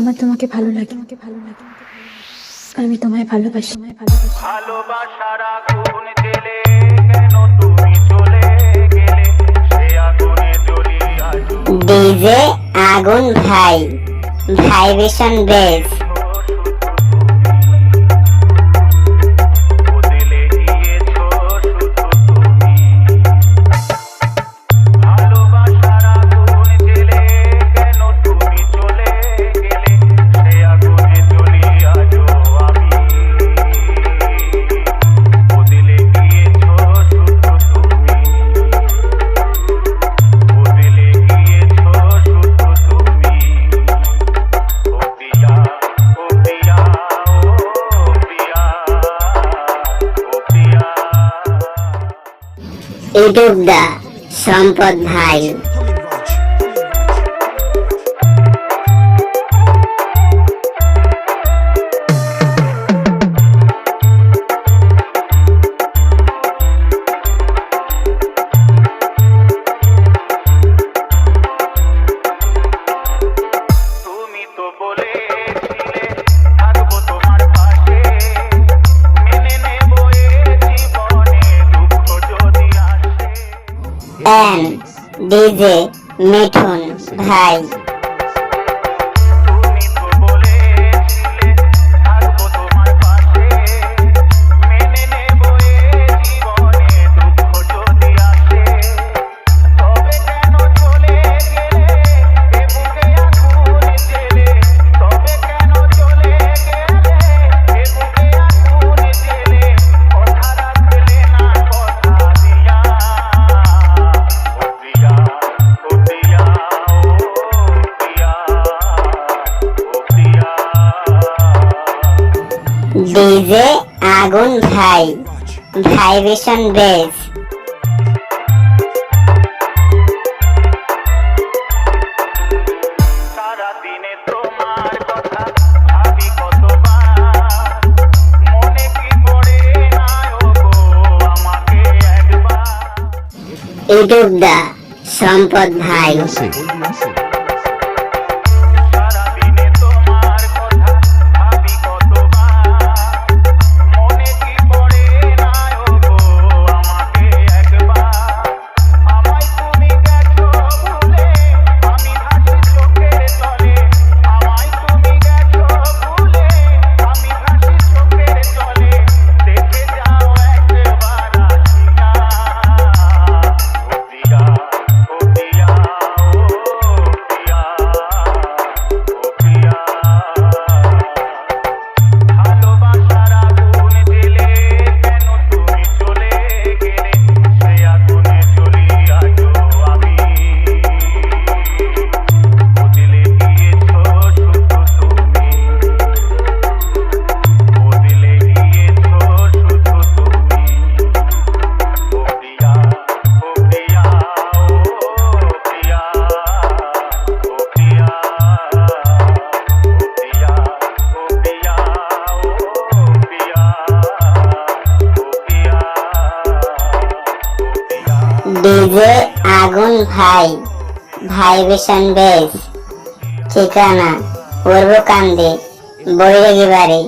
আমার তোমাকে ভালো লাগে। তোমাকে ভালো লাগে আমি তোমায় ভালোবাসি। তোমায় ভালোবাসি ভালোবাসার আগুন জেলে কেন তুমি চলে গেলে সে আগুনে জ্বলি আগুন ভাই ভাইব্রেশন বেস। ইঁদুর দা সম্পদ ভাই। দেন ডিজে মিঠুন ভাই। ডিজে আগুন ভাই ভাইব্রেশন বেজ। ইউটিউব দা সম্পদ ভাই। ডিজে আগুন ভাই ভাইবেশন বেশ ঠিকানা পূর্বকান্দি বৈরাগী বাড়ি।